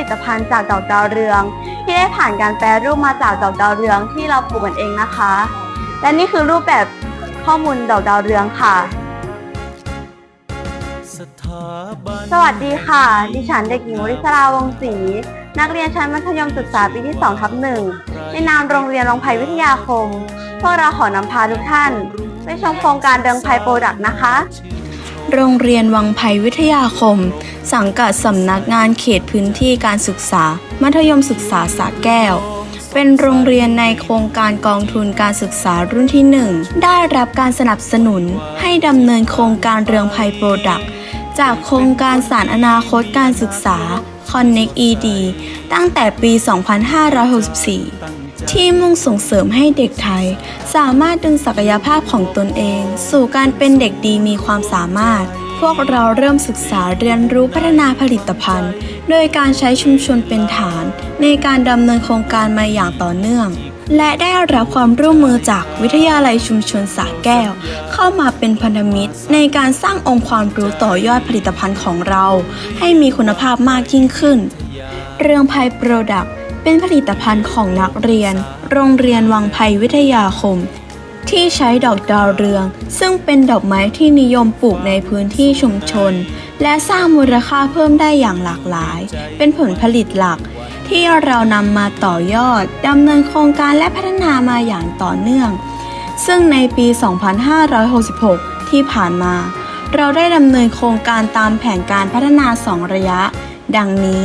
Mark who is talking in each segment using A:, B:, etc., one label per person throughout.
A: ลิตภัณฑ์จากดอกดาวเรือง ที่ได้ผ่านการแปรรูปมาจากดอกดาวเรืองที่เราปลูกกันเองนะคะ และนี่คือรูปแบบข้อมูลดอกดาวเรืองค่ะ
B: สถาบัน
A: สวัสดีค่ะ ดิฉันเด็กหญิงวริศราวงศ์ศรี นักเรียนชั้นมัธยมศึกษาปีที่2ทับหนึ่งในนามโรงเรียนรองไพวิทยาคม พวกเราขอนำพาทุกท่าน ไปชมโครงการเรืองไพโปรดักต์นะคะ
C: โรงเรียนวังไผ่วิทยาคม สังกัดสำนักงานเขตพื้นที่การศึกษา มัธยมศึกษาสระแก้ว เป็นโรงเรียนในโครงการกองทุนการศึกษารุ่นที่ 1 ได้รับการสนับสนุนให้ดำเนินโครงการเรืองไพโปรดักต์จากโครงการสารอนาคตการศึกษา Connect ED ตั้งแต่ปี 2564 ที่มุ่งส่งเสริมให้เด็กไทย สามารถดึงศักยภาพของตนเอง สู่การเป็นเด็กดีมีความสามารถ พวกเราเริ่มศึกษาเรียนรู้พัฒนาผลิตภัณฑ์ โดยการใช้ชุมชนเป็นฐาน ในการดำเนินโครงการมาอย่างต่อเนื่อง และได้รับความร่วมมือจากวิทยาลัยชุมชนสระแก้ว เข้ามาเป็นพันธมิตร ในการสร้างองค์ความรู้ต่อยอดผลิตภัณฑ์ของเรา ให้มีคุณภาพมากยิ่งขึ้น เรื่องไพโปรดักต์ เป็นผลิตภัณฑ์ของนักเรียน โรงเรียนวังไพวิทยาคม ที่ใช้ดอกดาวเรือง ซึ่งเป็นดอกไม้ที่นิยมปลูกในพื้นที่ชุมชน และสร้างมูลค่าเพิ่มได้อย่างหลากหลาย เป็นผลผลิตหลัก ที่เรานำมาต่อยอดดำเนินโครงการและพัฒนามาอย่างต่อเนื่อง ซึ่งในปี 2566 ที่ผ่านมา เราได้ดำเนินโครงการตามแผนการพัฒนา 2 ระยะ ดังนี้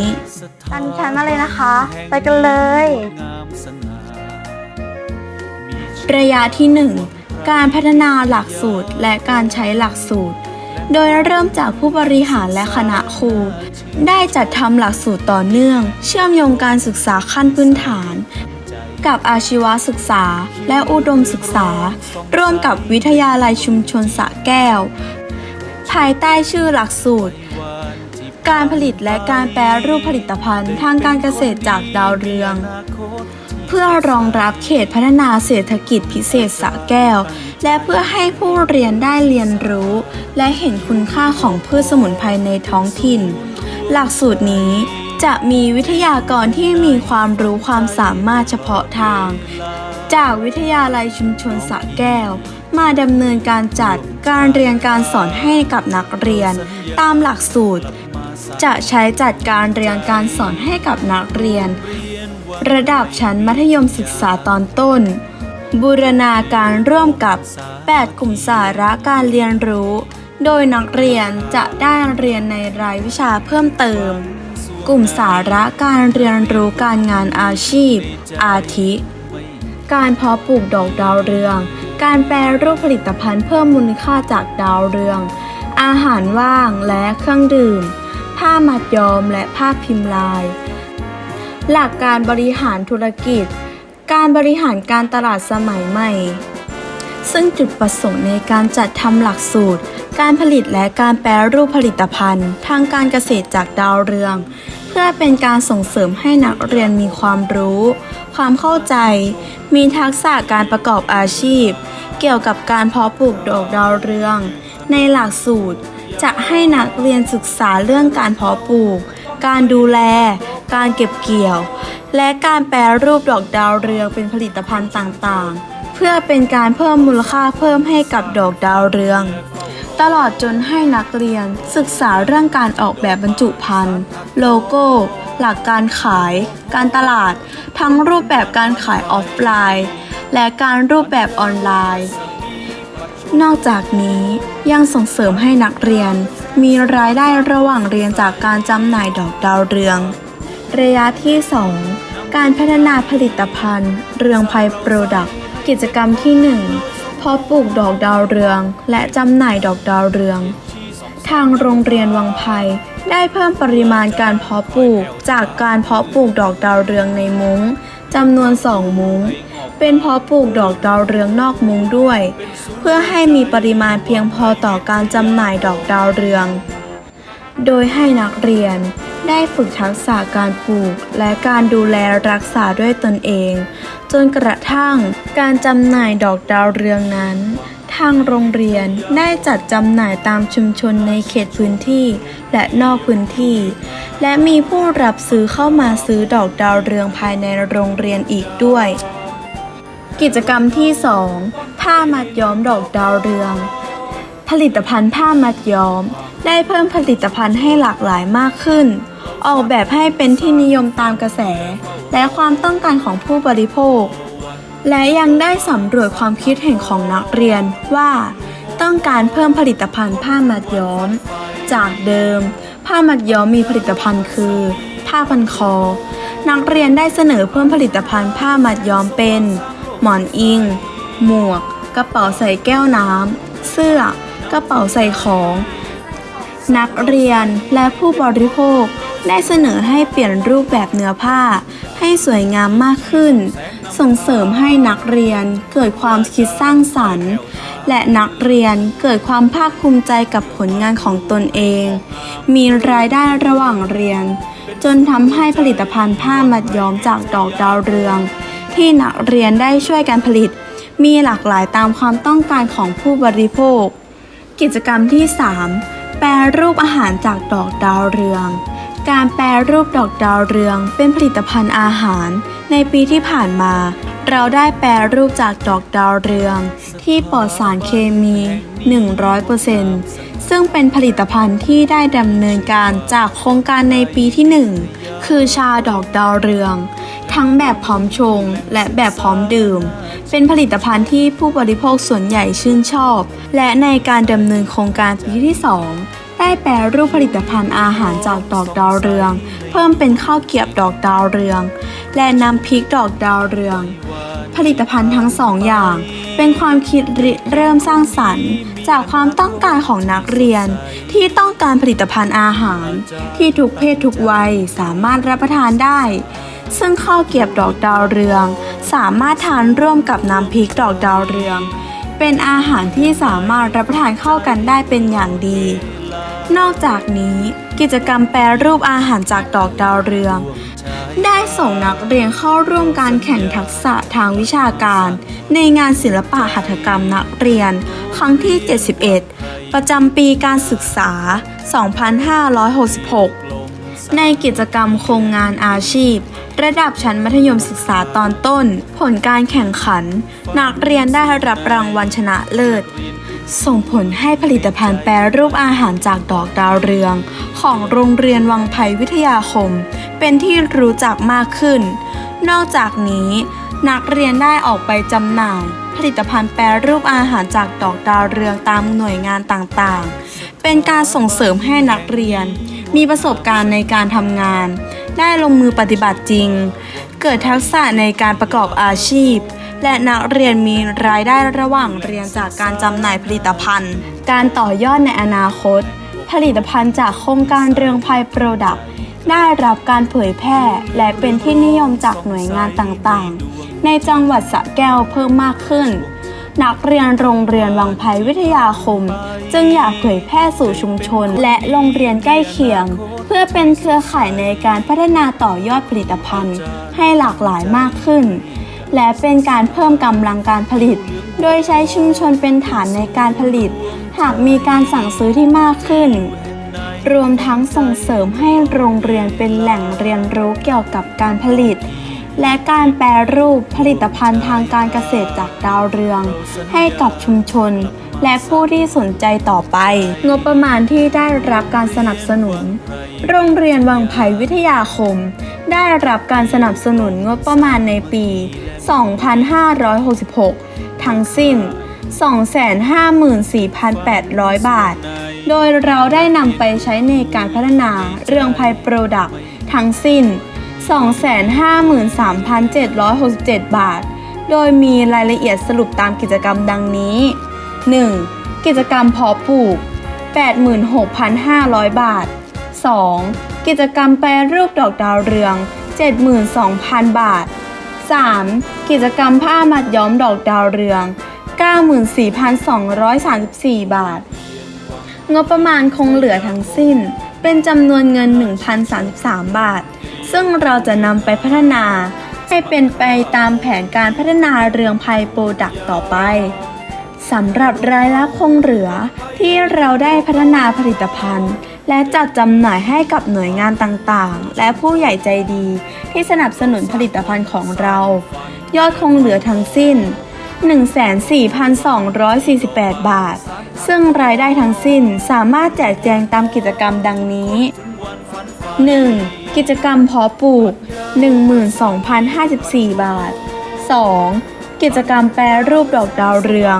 A: ตามดิฉันมาเลยนะคะ ไปกันเลย
C: ระยะที่ 1 การพัฒนาหลักสูตรและการใช้หลักสูตร โดยเริ่มจากผู้บริหารและคณะครู ได้จัดทำหลักสูตรต่อเนื่อง เชื่อมโยงการศึกษาขั้นพื้นฐาน กับอาชีวศึกษาและอุดมศึกษา ร่วมกับวิทยาลัยชุมชนสะแก้ว ภายใต้ชื่อหลักสูตร การผลิตและการแปรรูปผลิตภัณฑ์ ทางการเกษตรจากดาวเรือง เพื่อรองรับเขตพัฒนาเศรษฐกิจพิเศษสะแก้ว และเพื่อให้ผู้เรียนได้เรียนรู้ และเห็นคุณค่าของพืชสมุนไพรในท้องถิ่น หลักสูตรนี้จะมีวิทยากรที่มีความรู้ความสามารถเฉพาะทาง จากวิทยาลัยชุมชนสะแก้ว มาดำเนินการจัดการเรียนการสอนให้กับนักเรียน ตามหลักสูตร จะใช้จัดการเรียนการสอนให้กับนักเรียน ระดับชั้นมัธยมศึกษาตอนต้น บูรณาการร่วมกับ 8 กลุ่มสาระการเรียนรู้ โดยนักเรียนจะได้เรียนในรายวิชาเพิ่มเติม กลุ่มสาระการเรียนรู้การงานอาชีพ อาทิ การเพาะปลูกดอกดาวเรือง การแปรรูปผลิตภัณฑ์เพิ่มมูลค่าจากดาวเรืองอาหารว่างและเครื่องดื่ม ผ้ามัดย้อมและผ้าพิมพ์ลาย หลักการบริหารธุรกิจ การบริหารการตลาดสมัยใหม่ ซึ่งจุดประสงค์ในการจัดทำหลักสูตร การผลิตและการแปรรูปผลิตภัณฑ์ ทางการเกษตรจากดาวเรือง เพื่อเป็นการส่งเสริมให้นักเรียนมีความรู้ ความเข้าใจ มีทักษะการประกอบอาชีพ เกี่ยวกับการเพาะปลูกดอกดาวเรือง ในหลักสูตร จะให้นักเรียนศึกษาเรื่องการเพาะปลูก การดูแล การเก็บเกี่ยว และการแปรรูปดอกดาวเรืองเป็นผลิตภัณฑ์ต่างๆ เพื่อเป็นการเพิ่มมูลค่าเพิ่มให้กับดอกดาวเรือง ตลอดจนให้นักเรียนศึกษาเรื่องการออกแบบบรรจุภัณฑ์ โลโก้ หลักการขาย การตลาด ทั้งรูปแบบการขายออฟไลน์ และการรูปแบบออนไลน์ นอกจากนี้ยังส่งเสริมให้นักเรียน มีรายได้ระหว่างเรียนจากการจำหน่ายดอกดาวเรือง ระยะที่ 2 การพัฒนาผลิตภัณฑ์ เรืองไพโปรดักต์กิจกรรมที่ 1 เพาะปลูกดอกดาวเรือง และจำหน่ายดอกดาวเรือง ทางโรงเรียนวังไพได้เพิ่มปริมาณการเพาะปลูก จากการเพาะปลูกดอกดาวเรืองในมุ้งจำนวน 2 มุ้ง เป็นเพราะปลูกดอกดาวเรืองนอกมุ้งด้วย เพื่อให้มีปริมาณเพียงพอต่อการจำหน่ายดอกดาวเรือง โดยให้นักเรียนได้ฝึกทักษะการปลูกและการดูแลรักษาด้วยตนเอง จนกระทั่งการจำหน่ายดอกดาวเรืองนั้น ทางโรงเรียนได้จัดจำหน่ายตามชุมชนในเขตพื้นที่และนอกพื้นที่ และมีผู้รับซื้อเข้ามาซื้อดอกดาวเรืองภายในโรงเรียนอีกด้วย กิจกรรมที่ 2 ผ้ามัดย้อมดอกดาวเรือง ผลิตภัณฑ์ผ้ามัดย้อม ได้เพิ่มผลิตภัณฑ์ให้หลากหลายมากขึ้น ออกแบบให้เป็นที่นิยมตามกระแส และความต้องการของผู้บริโภค และยังได้สำรวจความคิดเห็นของนักเรียนว่า ต้องการเพิ่มผลิตภัณฑ์ผ้ามัดย้อม จากเดิม ผ้ามัดย้อมมีผลิตภัณฑ์คือ ผ้าพันคอ นักเรียนได้เสนอเพิ่มผลิตภัณฑ์ผ้ามัดย้อมเป็น หมอนอิง หมวก กระเป๋าใส่แก้วน้ำ เสื้อ กระเป๋าใส่ของ นักเรียนและผู้บริโภคได้เสนอให้เปลี่ยนรูปแบบเนื้อผ้า ให้สวยงามมากขึ้น ส่งเสริมให้นักเรียนเกิดความคิดสร้างสรรค์ และนักเรียนเกิดความภาคภูมิใจกับผลงานของตนเอง มีรายได้ระหว่างเรียน จนทำให้ผลิตภัณฑ์ผ้ามัดย้อมจากดอกดาวเรือง ที่นักเรียนได้ช่วยกันผลิต มีหลากหลายตามความต้องการของผู้บริโภค กิจกรรมที่ 3 แปรรูปอาหารจากดอกดาวเรือง การแปรรูปดอกดาวเรือง เป็นผลิตภัณฑ์อาหาร ในปีที่ผ่านมา เราได้แปรรูปจากดอกดาวเรือง ที่ปลอดสารเคมี 100%ซึ่งเป็นผลิตภัณฑ์ที่ได้ดำเนินการจากโครงการในปีที่ 1 คือชาดอกดาวเรือง ทั้งแบบพร้อมชง และแบบพร้อมดื่ม เป็นผลิตภัณฑ์ที่ผู้บริโภคส่วนใหญ่ชื่นชอบ และในการดำเนินโครงการปีที่ 2 ได้แปรรูปผลิตภัณฑ์อาหารจากดอกดาวเรือง เพิ่มเป็นข้าวเกรียบดอกดาวเรือง และน้ำพริกดอกดาวเรือง ผลิตภัณฑ์ทั้งสองอย่างเป็นความคิดริเริ่มสร้างสรรค์ จากความต้องการของนักเรียน ที่ต้องการผลิตภัณฑ์อาหาร ที่ทุกเพศทุกวัยสามารถรับประทานได้ ซึ่งข้าวเกียบดอกดาวเรือง สามารถทานร่วมกับน้ำพริกดอกดาวเรือง เป็นอาหารที่สามารถรับประทานเข้ากันได้เป็นอย่างดี นอกจากนี้กิจกรรมแปรรูปอาหารจากดอกดาวเรือง ได้ส่งนักเรียนเข้าร่วมการแข่งทักษะทางวิชาการ ในงานศิลปะหัตถกรรมนักเรียน ครั้งที่ 71 ประจำปีการศึกษา 2566 ในกิจกรรมโครงงานอาชีพ ระดับชั้นมัธยมศึกษาตอนต้น ผลการแข่งขัน นักเรียนได้รับรางวัลชนะเลิศ ส่งผลให้ผลิตภัณฑ์แปรรูปอาหารจากดอกดาวเรือง ของโรงเรียนวังไผ่วิทยาคม เป็นที่รู้จักมากขึ้น นอกจากนี้ นักเรียนได้ออกไปจำหน่าย ผลิตภัณฑ์แปรรูปอาหารจากดอกดาวเรืองตามหน่วยงานต่างๆ เป็นการส่งเสริมให้นักเรียน มีประสบการณ์ในการทำงาน ได้ลงมือปฏิบัติจริง เกิดทักษะในการประกอบอาชีพ และนักเรียนมีรายได้ระหว่างเรียนจากการจำหน่ายผลิตภัณฑ์ การต่อยอดในอนาคต ผลิตภัณฑ์จากโครงการเรืองไพโปรดักต์ได้รับการเผยแพร่และเป็นที่นิยมจากหน่วยงานต่างๆ ในจังหวัดสระแก้วเพิ่มมากขึ้น นักเรียนโรงเรียนวังไผ่วิทยาคม จึงอยากเผยแพร่สู่ชุมชน และโรงเรียนใกล้เคียง เพื่อเป็นเครือข่ายในการพัฒนาต่อยอดผลิตภัณฑ์ ให้หลากหลายมากขึ้น และเป็นการเพิ่มกำลังการผลิต โดยใช้ชุมชนเป็นฐานในการผลิต หากมีการสั่งซื้อที่มากขึ้นรวมทั้งส่งเสริมให้โรงเรียนเป็นแหล่งเรียนรู้เกี่ยวกับการผลิต และการแปรรูปผลิตภัณฑ์ทางการเกษตรจากดาวเรือง ให้กับชุมชน และผู้ที่สนใจต่อไป งบประมาณที่ได้รับการสนับสนุน โรงเรียนวังไผ่วิทยาคม ได้รับการสนับสนุนงบประมาณในปี 2566 ทั้งสิ้น 254,800 บาท โดยเราได้นำไปใช้ในการพัฒนาเรื่องภัยโปรดักทั้งสิ้น 253,767 บาท โดยมีรายละเอียดสรุปตามกิจกรรมดังนี้ 1. กิจกรรมเพาะปลูก 86,500 บาท 2. กิจกรรมแปรรูปดอกดาวเรือง 72,000 บาท 3. กิจกรรมผ้ามัดย้อมดอกดาวเรือง 94,234 บาท งบประมาณคงเหลือทั้งสิ้นเป็นจำนวนเงิน 1,033 บาท ซึ่งเราจะนำไปพัฒนาให้เป็นไปตามแผนการพัฒนาเรืองภัยโปรดักต์ต่อไปสำหรับรายรับคงเหลือที่เราได้พัฒนาผลิตภัณฑ์ และจัดจำหน่ายให้กับหน่วยงานต่างๆ และผู้ใหญ่ใจดี ที่สนับสนุนผลิตภัณฑ์ของเรา ยอดคงเหลือทั้งสิ้น 14,248 บาท ซึ่งรายได้ทั้งสิ้นสามารถแจกแจงตามกิจกรรมดังนี้ 1. กิจกรรมเพาะปลูก 12,054 บาท 2. กิจกรรมแปรรูปดอกดาวเรือง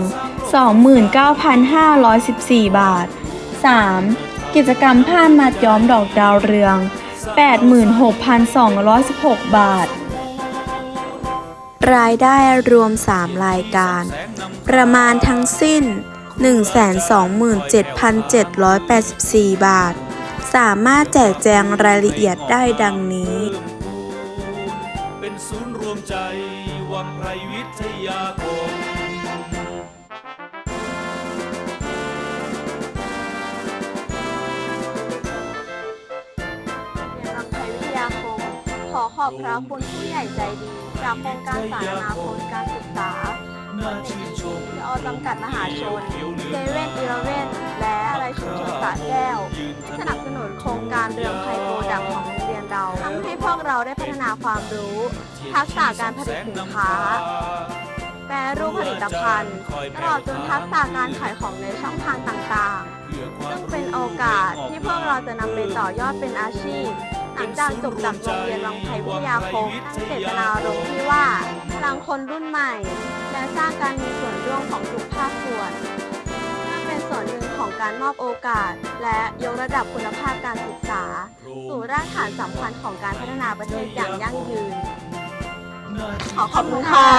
C: 29,514 บาท 3. กิจกรรมผ้ามัดย้อมดอกดาวเรือง 86,216 บาท รายได้รวม 3 รายการ ประมาณทั้งสิ้น 127,784 บาท สามารถแจกแจงรายละเอียดได้ดังนี้
B: เป็นศูนย์รวมใจวังไพรวิทยาคม
A: เรียนรังไทยวิทยาคม ขอขอบพระคุณผู้ใหญ่ใจดี จากโครงการสารนาพลการศึกษา
B: น่าชื่นชม
A: ที่ อจำกัดมหาชนเซเว่นอีเลเว่นและอะไรชุมชนสาแก้วที่สนับสนุนโครงการเรืองไทยโปรดักต์ของโรงเรียนเราทำให้พวกเราได้พัฒนาความรู้ ทักษะการผลิตสินค้า แปรรูปผลิตภัณฑ์ตลอดจนทักษะการขายของในช่องทางต่างๆ ซึ่งเป็นโอกาสที่พวกเราจะนำไปต่อยอดเป็นอาชีพ หลังจากจบจากโรงเรียนวังไทยวิทยาคมตั้งเจตนารมณ์ที่ว่าพลังคนรุ่นใหม่ และสร้างการมีส่วนร่วมของทุกภาคส่วนเพื่อเป็นส่วนหนึ่งของการมอบโอกาส และยกระดับคุณภาพการศึกษา สู่รากฐานสำคัญของการพัฒนาประเทศอย่างยั่งยืน ขอขอบคุณค่ะ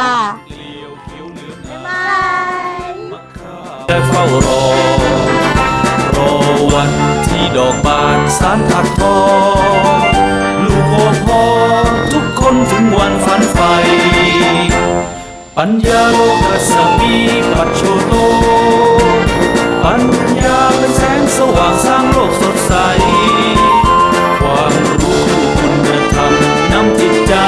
A: บ๊ายบาย
B: และเฝ้ารอรอวันที่ดอกบานสารถักทอลูกโอพอทุกค นถึงวันฝันไฟ ปัญญาโลกสมีปัจโชโต ปัญญาเป็นแสงสว่างสร้างโลกสดใส